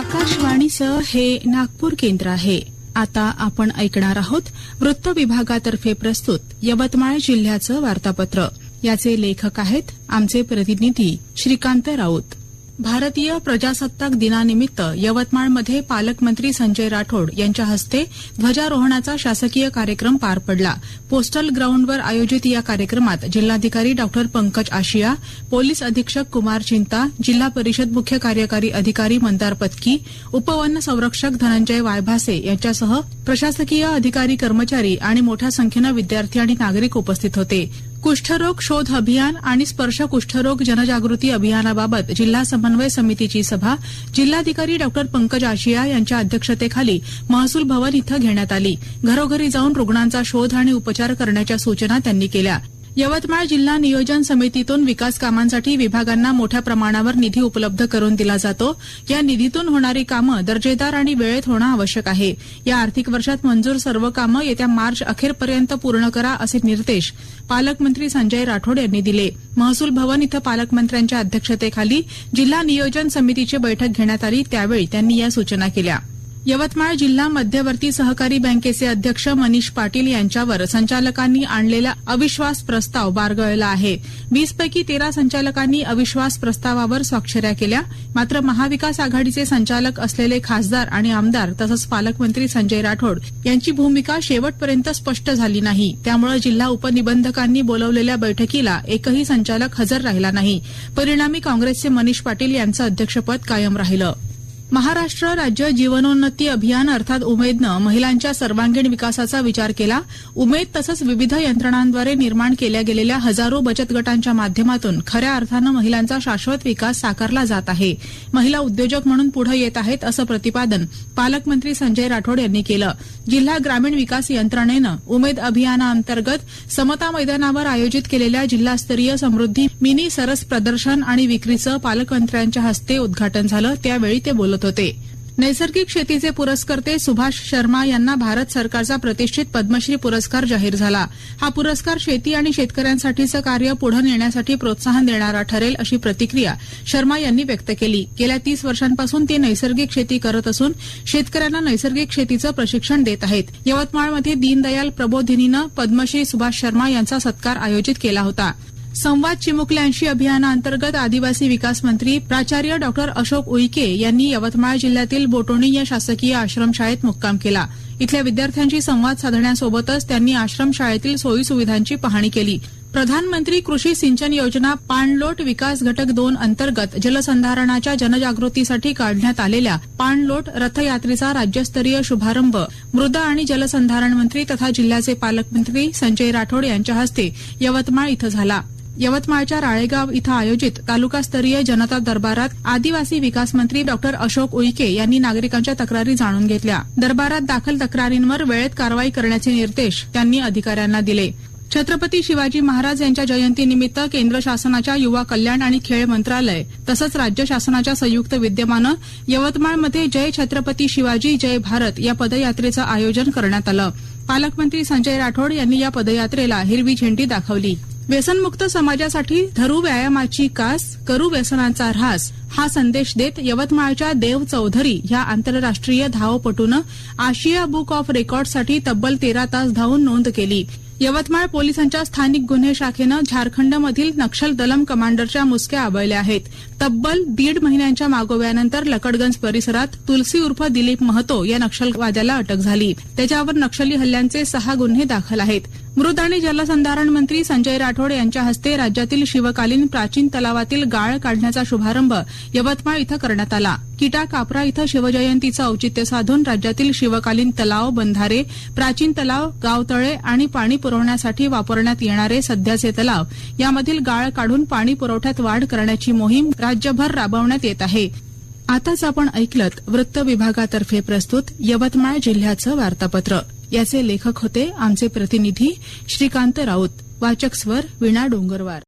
आकाशवाणीचं हे नागपूर केंद्र आहे. आता आपण ऐकणार आहोत वृत्त विभागातर्फे प्रस्तुत यवतमाळ जिल्ह्याचं वार्तापत्र. याचे लेखक आहेत आमचे प्रतिनिधी श्रीकांत राऊत. भारतीय प्रजासत्ताक दिनानिमित्त यवतमाळमध्ये पालकमंत्री संजय राठोड यांच्या हस्ते ध्वजारोहणाचा शासकीय कार्यक्रम पार पडला. पोस्टल ग्राउंडवर आयोजित या कार्यक्रमात जिल्हाधिकारी डॉ. पंकज आशिया पोलीस अधीक्षक कुमार चिंता जिल्हा परिषद मुख्य कार्यकारी अधिकारी मंदार पत्की उपवन संरक्षक धनंजय वायभासे यांच्यासह प्रशासकीय अधिकारी कर्मचारी आणि मोठ्या संख्येनं विद्यार्थी आणि नागरिक उपस्थित होते. कुष्ठरोग शोध अभियान आणि स्पर्श कुष्ठरोग जनजागृती अभियानाबाबत जिल्हा समन्वय समितीची सभा जिल्हाधिकारी डॉ. पंकज आशिया यांच्या अध्यक्षतेखाली महसूल भवन इथं घेण्यात आली. घरोघरी जाऊन रुग्णांचा शोध आणि उपचार करण्याच्या सूचना त्यांनी केल्या. यवतमाळ जिल्हा नियोजन समितीतून विकास कामांसाठी विभागांना मोठ्या प्रमाणावर निधी उपलब्ध करून दिला जातो. या निधीतून होणारी कामं दर्जेदार आणि वेळेत होणं आवश्यक आहे. या आर्थिक वर्षात मंजूर सर्व कामं येत्या मार्च अखेरपर्यंत पूर्ण करा असे निर्देश पालकमंत्री संजय राठोड यांनी दिले. महसूल भवन इथं पालकमंत्र्यांच्या अध्यक्षतेखाली जिल्हा नियोजन समितीची बैठक घेण्यात आली. त्यावेळी त्यांनी या सूचना केल्या. यवतमाळ जिल्हा मध्यवर्ती सहकारी बँकेचे अध्यक्ष मनीष पाटील यांच्यावर संचालकांनी आणलेला अविश्वास प्रस्ताव बारगळला आहे. वीस पैकी तेरा संचालकांनी अविश्वास प्रस्तावावर स्वाक्षऱ्या केल्या. मात्र महाविकास आघाडीचे संचालक असलेले खासदार आणि आमदार तसंच पालकमंत्री संजय राठोड यांची भूमिका शेवटपर्यंत स्पष्ट झाली नाही. त्यामुळे जिल्हा उपनिबंधकांनी बोलवलेल्या बैठकीला एकही संचालक हजर राहिला नाही. परिणामी काँग्रेसचे मनीष पाटील यांचं अध्यक्षपद कायम राहिलं. महाराष्ट्र राज्य जीवनोन्नती अभियान अर्थात उमेदनं महिलांच्या सर्वांगीण विकासाचा विचार केला. उमेद तसंच विविध यंत्रणांद्वारे निर्माण केल्या गेलेल्या हजारो बचत गटांच्या माध्यमातून खऱ्या अर्थानं महिलांचा शाश्वत विकास साकारला जात आहे. महिला उद्योजक म्हणून पुढे येत आहेत असं प्रतिपादन पालकमंत्री संजय राठोड यांनी केलं. जिल्हा ग्रामीण विकास यंत्रणेनं उमेद अभियानाअंतर्गत समता मैदानावर आयोजित केलेल्या जिल्हास्तरीय समृद्धी मिनी सरस प्रदर्शन आणि विक्रीचं पालकमंत्र्यांच्या हस्ते उद्घाटन झालं. त्यावेळी ते बोलत होते. नैसर्गिक शेतीचे पुरस्कर्ते सुभाष शर्मा यांना भारत सरकारचा प्रतिष्ठित पद्मश्री पुरस्कार जाहीर झाला. हा पुरस्कार शेती आणि शेतकऱ्यांसाठीचं कार्य पुढे नेण्यासाठी प्रोत्साहन देणारा ठरेल अशी प्रतिक्रिया शर्मा यांनी व्यक्त केली. गेल्या तीस वर्षांपासून ते नैसर्गिक शेती करत असून शेतकऱ्यांना नैसर्गिक शेतीचं प्रशिक्षण देत आहेत. यवतमाळमध्ये दीनदयाल प्रबोधिनीनं पद्मश्री सुभाष शर्मा यांचा सत्कार आयोजित केला होता. संवाद चिमुकल्यांशी अभियानाअंतर्गत आदिवासी विकास मंत्री प्राचार्य डॉक्टर अशोक उईके यांनी यवतमाळ जिल्ह्यातील बोटोणी या शासकीय आश्रमशाळेत मुक्काम केला. इथल्या विद्यार्थ्यांशी संवाद साधण्यासोबतच त्यांनी आश्रमशाळेतील सोयीसुविधांची पाहणी केली. प्रधानमंत्री कृषी सिंचन योजना पाणलोट विकास घटक दोन अंतर्गत जलसंधारणाच्या जनजागृतीसाठी काढण्यात आलेल्या पाणलोट रथयात्रेचा राज्यस्तरीय शुभारंभ मृदा आणि जलसंधारण मंत्री तथा जिल्ह्याचे पालकमंत्री संजय राठोड यांच्या हस्ते यवतमाळ इथं झाला. यवतमाळच्या राळेगाव इथं आयोजित तालुकास्तरीय जनता दरबारात आदिवासी विकास मंत्री डॉक्टर अशोक उईके यांनी नागरिकांच्या तक्रारी जाणून घेतल्या. दरबारात दाखल तक्रारींवर वेळेत कारवाई करण्याचे निर्देश त्यांनी अधिकाऱ्यांना दिले. छत्रपती शिवाजी महाराज यांच्या जयंतीनिमित्त केंद्र शासनाच्या युवा कल्याण आणि खेळ मंत्रालय तसंच राज्य शासनाच्या संयुक्त विद्यमानं यवतमाळमध्ये जय छत्रपती शिवाजी जय भारत या पदयात्रेचं आयोजन करण्यात आलं. पालकमंत्री संजय राठोड यांनी या पदयात्रेला हिरवी झेंडी दाखवली. व्यसनमुक्त समाजासाठी धरू व्यायामाची कास करू व्यसनांचा ऱ्हास हा संदेश देत यवतमाळच्या देव चौधरी ह्या आंतरराष्ट्रीय धावपटूनं आशिया बुक ऑफ रेकॉर्डसाठी तब्बल तेरा तास धावून नोंद केली. यवतमाळ पोलिसांच्या स्थानिक गुन्हे शाखेनं झारखंडमधील नक्षल दलम कमांडरच्या मुसक्या आबळल्या आहेत. तब्बल दीड महिन्यांच्या मागोव्यानंतर लकडगंज परिसरात तुलसी उर्फ दिलीप महतो या नक्षलवाद्याला अटक झाली. त्याच्यावर नक्षली हल्ल्यांचे सहा गुन्हे दाखल आहेत. मृद आणि जलसंधारण मंत्री संजय राठोड यांच्या हस्ते राज्यातील शिवकालीन प्राचीन तलावातील गाळ काढण्याचा शुभारंभ यवतमाळ इथं करण्यात आला. किटा कापरा इथं शिवजयंतीचं औचित्य साधून राज्यातील शिवकालीन तलाव बंधारे प्राचीन तलाव गावतळे आणि पाणी पुरवण्यासाठी वापरण्यात येणारे सध्याचे तलाव यामधील गाळ काढून पाणी पुरवठ्यात वाढ करण्याची मोहीम राज्यभर राबवण्यात येत आहे. आताच आपण ऐकलत वृत्त विभागातर्फे प्रस्तुत यवतमाळ जिल्ह्याचं वार्तापत्र. याचे लेखक होते आमचे प्रतिनिधी श्रीकांत राऊत. वाचक स्वर विणा डोंगरवार.